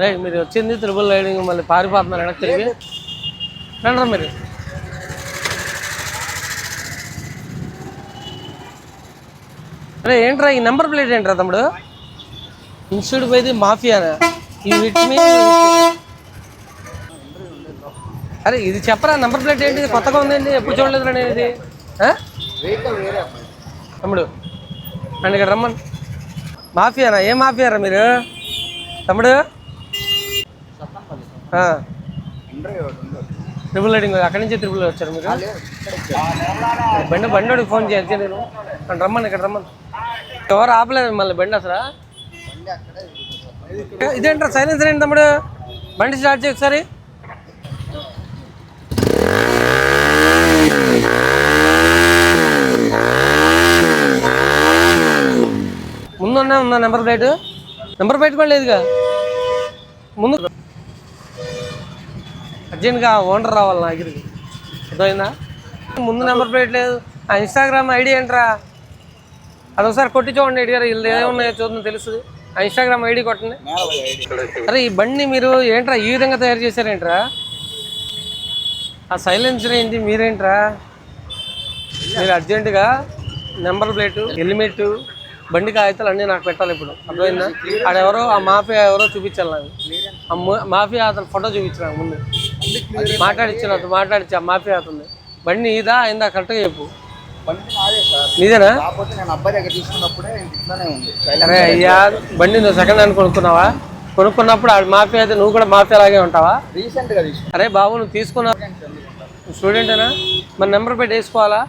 రే మీరు వచ్చింది triple riding మళ్ళీ పారిపోతున్నారు? వెనక్కి తిరిగి? రండి మీరు. అరే ఏంట్రా ఈ నెంబర్ ప్లేట్ ఏంట్రా తమ్ముడు? ఇన్స్టిట్యూట్ పోయింది మాఫియానా? ఈ విట్ మీ అరే ఇది చెప్పరా నెంబర్ ప్లేట్ ఏంటి? కొత్తగా ఉందండి ఎప్పుడు చూడలేదు నేను ఇది? తమ్ముడు నన్ను ఇక్కడ రమ్మని. మాఫియానా? ఏ మాఫియారా మీరు? తమ్ముడు? ట్రిపుల్ రైడింగ్ అక్కడి నుంచి ట్రిపుల్ వచ్చారు మీరు? బండి బండి ఫోన్ చేయాలి నేను. నన్ను రమ్మని ఇక్కడ రమ్మను. ఎవరు ఆపలేదు మళ్ళీ బండి అసలు? ఇదేంట్రా? సైలెన్సర్ ఏంటి తమ్ముడు? బండి స్టార్ట్ చేయొకసారి ముందున్నా ఉందా నెంబర్ ప్లేట్? నెంబర్ ప్లేట్ కూడా లేదుగా. ముందు అర్జెంట్గా ఓనర్ రావాలి నా దగ్గరికి. అర్థమైందా? ముందు నెంబర్ ప్లేట్ లేదు. ఆ ఇన్స్టాగ్రామ్ ఐడి ఏంట్రా? అదొకసారి కొట్టి చూడండి ఐడి గారు. వీళ్ళు ఏమున్నాయో చూద్దాం తెలుస్తుంది ఆ ఇన్స్టాగ్రామ్ ఐడి కొట్టండి. అరే ఈ బండి మీరు ఏంట్రా ఈ విధంగా తయారు చేశారేంట్రా? ఆ సైలెన్సర్ ఏంటి మీరేంట్రా? మీరు అర్జెంటుగా నెంబర్ ప్లేటు హెల్మెట్ బండి కాగితాలు అన్నీ నాకు పెట్టాలి ఇప్పుడు. అర్థమైందా? ఆడెవరో ఆ మాఫియా ఎవరో చూపించాలి నాకు. ఆ మాఫియా అతను ఫోటో చూపించిన ముందు. మాట్లాడిచ్చిన మాట్లాడిచ్చి ఆ మాఫియా అతను బండి ఇదా అయిందా? కరెక్ట్గా చెప్పు. నీదేనా? అరే అయ్యా బండి నువ్వు సెకండ్ హ్యాండ్ కొనుక్కున్నావా? కొనుక్కున్నప్పుడు ఆ మాఫియా అయితే నువ్వు కూడా మాఫియా లాగే ఉంటావా? అరే బాబు నువ్వు తీసుకున్నావు స్టూడెంటేనా? మరి నెంబర్ పెట్టి వేసుకోవాలా?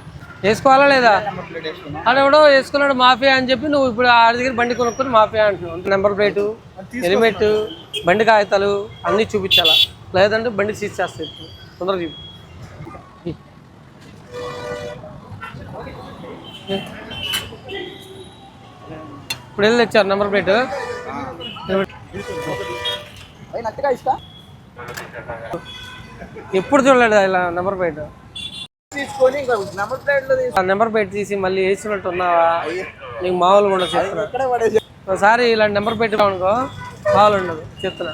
వేసుకోవాలా లేదా? ఆడెవడో వేసుకున్నాడు మాఫియా అని చెప్పి నువ్వు ఇప్పుడు ఆడి దగ్గర బండి కొనుక్కొని మాఫియా అంటున్నావు. నెంబర్ ప్లేటు హెల్మెట్ బండి కాగితాలు అన్నీ చూపించాలా? లేదంటే బండి సీజ్ చేస్తాయి. తొందరగా చూపి. ఇప్పుడు వెళ్ళి తెచ్చారు నెంబర్ ప్లేట్ ఎప్పుడు చూడలేదు ఇలా నెంబర్ ప్లేట్ తీసుకొని నెంబర్ ప్లేట్ నెంబర్ తీసి మళ్ళీ వేసినట్టు ఉన్నావా? నీకు మామూలుగా ఉండదు చెప్తున్నా. ఒకసారి ఇలా నెంబర్ పెట్టుకో అనుకో మామూలు ఉండదు చెప్తున్నా.